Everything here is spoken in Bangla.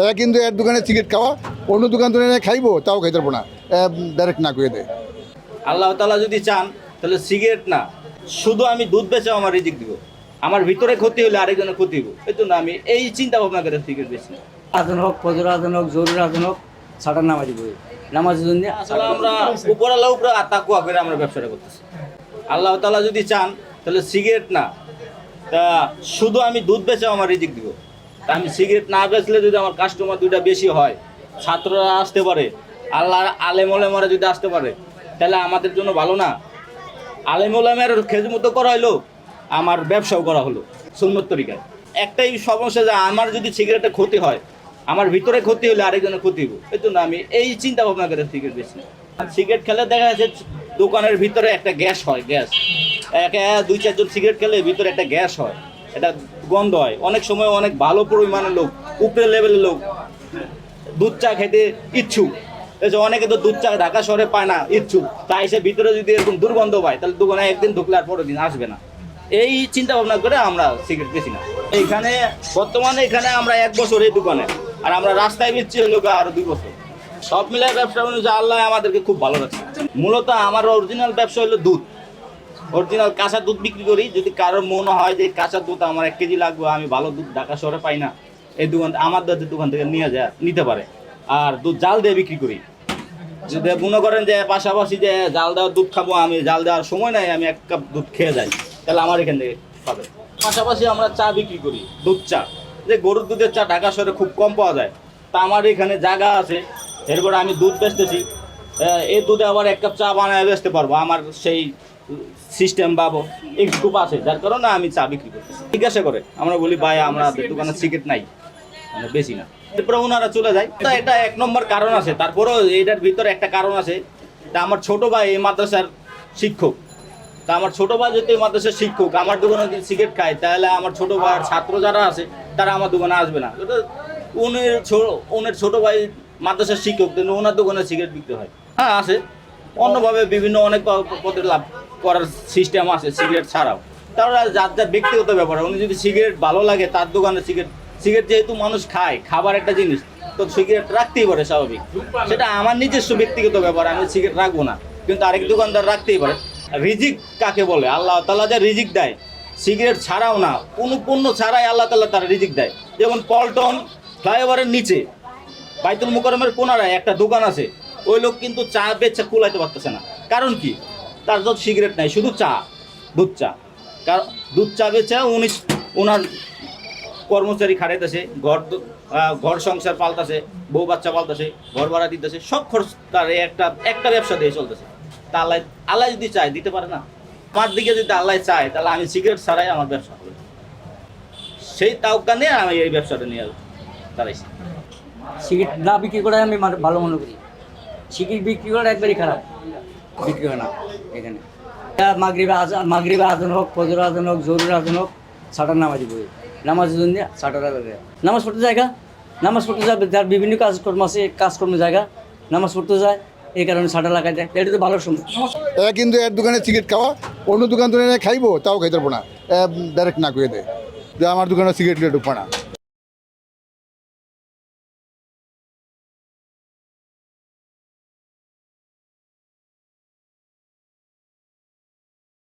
এরা কিন্তু এর দোকানে সিগারেট খাওয়া অন্য দোকান থেকে এনে খাইবো তাও খাইতে পারব না। ডাইরেক্ট না করে দেয়। আল্লাহ তালা যদি চান তাহলে সিগারেট না শুধু আমি দুধ বেচে আমার রিজিক দিব। আমার ভিতরে ক্ষতি হলে আরেকজনের ক্ষতি হইব। এই জন্য আমি এই চিন্তা ভাবনা করে সিগারেট বেশি আজান হোক ফজর আজান হোক জরুর আজান হোক সাটার নামাজি বই নামাজের জন্য আসলে আমরা উপরাল্লাহ উপরে আত্মা করে আমরা ব্যবসাটা করতেছি। আল্লাহ তালা যদি চান তাহলে সিগারেট না তা শুধু আমি দুধ বেচে আমার রিজিক দিব। আমি সিগারেট না বেচলে যদি আমার কাস্টমার দুইটা বেশি হয়, ছাত্ররা আসতে পারে, আল্লাহ আলেম ওলেমারা যদি আসতে পারে, তাহলে আমাদের জন্য ভালো না। আলেম ওলেমের খেজমতো করা হলো আমার ব্যবসাও করা হলো, সুন্নত তরিকায়। একটাই সমস্যা যে আমার যদি সিগারেটের ক্ষতি হয়, আমার ভিতরে ক্ষতি হলে আরেকজনের ক্ষতি হইব। এই জন্য আমি এই চিন্তা ভাবনা করে সিগারেট বেশি সিগারেট খেলে দেখা যাচ্ছে দোকানের ভিতরে একটা গ্যাস হয়, গ্যাস। একে দুই চারজন সিগারেট খেলে ভিতরে একটা গ্যাস হয়। এটা গন্ধ হয়। অনেক সময় অনেক ভালো পরিমাণের লোক উপরে লেভেলের লোক দুধ চা খেতে ইচ্ছুক। যে অনেকে তো দুধ চা ঢাকা শহরে পায় না, ইচ্ছুক। তাই সে ভিতরে যদি এরকম দুর্গন্ধ পায়, তাহলে দোকানে একদিন ঢুকলে আর দিন আসবে না। এই চিন্তা ভাবনা করে আমরা সিগারেট বেশি না। এইখানে বর্তমানে এখানে আমরা এক বছর এই দোকানে, আর আমরা রাস্তায় বেচছি হলো আরও দুই বছর। সব মিলে ব্যবসা অনুযায়ী আল্লাহ আমাদেরকে খুব ভালো রাখছে। মূলত আমার অরিজিনাল ব্যবসা হলো দুধ। অরিজিনাল কাঁচা দুধ বিক্রি করি। যদি কারোর মনে হয় যে কাঁচা দুধ আমার এক কেজি লাগবে, আমি ভালো দুধ ঢাকা শহরে পাই না, এই দোকান, আমার দুধের দোকান থেকে নিয়ে যায়, নিতে পারে। আর দুধ জাল দিয়ে বিক্রি করি। যদি মনে করেন যে পাশাপাশি যে জাল দেওয়ার দুধ খাব, আমি জাল দেওয়ার সময় নাই, আমি এক কাপ দুধ খেয়ে যাই, তাহলে আমার এখান থেকে পাবে। পাশাপাশি আমরা চা বিক্রি করি, দুধ চা। যে গরুর দুধের চা ঢাকা শহরে খুব কম পাওয়া যায়। তা আমার এখানে জায়গা আছে, এরপরে আমি দুধ বেচতেছি। এই দুধে আবার এক কাপ চা বানায় বেচতে পারব, আমার সেই সিস্টেম পাবো। একটু আছে, যার কারণে আমি চা বিক্রি করতেছি। জিজ্ঞাসা করে, আমরা বলি, ভাই, আমরা দোকানে সিগারেট নাই। মানে বেশি না। তারপরে ওনারা চলে যায়। তো এটা এক নম্বর কারণ আছে। তারপরেও এটার ভিতরে একটা কারণ আছে। তা আমার ছোট ভাই এই মাদ্রাসার শিক্ষক। তা আমার ছোট ভাই যদি এই মাদ্রাসার শিক্ষক, আমার দোকানে যদি সিগারেট খায়, তাহলে আমার ছোট ভাইয়ের ছাত্র যারা আছে, তারা আমার দোকানে আসবে না। উনির ছোট উনের ছোট ভাই মাদ্রাসার শিক্ষক ওনার দোকানে সিগারেট বিক্রি হয়। হ্যাঁ আছে। অন্যভাবে বিভিন্ন অনেক প- পথে লাভ। করার সিস্টেম আছে সিগারেট ছাড়াও। তারপরে যার যার ব্যক্তিগত ব্যাপার, উনি যদি সিগারেট ভালো লাগে, তার দোকানে সিগারেট সিগারেট যেহেতু মানুষ খায়, খাবার একটা জিনিস, তো সিগারেট রাখতেই পারে স্বাভাবিক। সেটা আমার নিজস্ব ব্যক্তিগত ব্যাপার, আমি সিগারেট রাখব না, কিন্তু আরেক দোকানদার রাখতেই পারে। রিজিক কাকে বলে? আল্লাহ তালা যা রিজিক দেয় সিগারেট ছাড়াও না কোনো পণ্য ছাড়াই আল্লাহ তালা তারা রিজিক দেয়। যেমন পল্টন ফ্লাইওভারের নিচে, বাইতুল মুকরমের কোনারায় একটা দোকান আছে, ওই লোক কিন্তু চা বেচা কুলাইতে পারতেছে না। কারণ কি? তার তো সিগারেট নাই, শুধু চা, দুধ চা। কারণ দুধ চা বেচা উনি ওনার কর্মচারী খাটাইতেছে, ঘর ঘর সংসার পাল্টাছে বউ বাচ্চা পাল্টাছে ঘর ভাড়া দিতেছে, সব খরচ তার একটা একটা ব্যবসা দিয়ে চলতেছে। তা আল্লাহ আল্লাহ যদি চায়, দিতে পারে না। আমার দিকে যদি আল্লাহ চায়, তাহলে আমি সিগারেট ছাড়াই আমার ব্যবসা হবে। সেই তাওকা নিয়ে আমি এই ব্যবসাটা নিয়ে দাঁড়াইছি। সিগারেট না বিক্রি করে আমি ভালো মনে করি। সিগারেট বিক্রি করা একবারই খারাপ। বিক্রি হয় না এখানে। মাগরিবে আজান মাগরিবে আজান হোক ফজর আজান হোক জরুর আজান হোক, সাটার নামাজি বই নামাজের জন্য সাটার নামাজ পড়তে জায়গা? নামাজ পড়তে যাবে যার বিভিন্ন কাজকর্ম আছে, কাজকর্ম জায়গা। নামাজ পড়তে যায়, এই কারণে সাটা লাগাই দেয়। এটা তো ভালো সময়। এরা কিন্তু এর দোকানে সিগারেট খাওয়া, অন্য দোকান এনে খাইবো, তাও খাইতে পারব না। ডাইরেক্ট না করে দেয়। যে আমার দোকানে সিগারেট ঢুকবো না।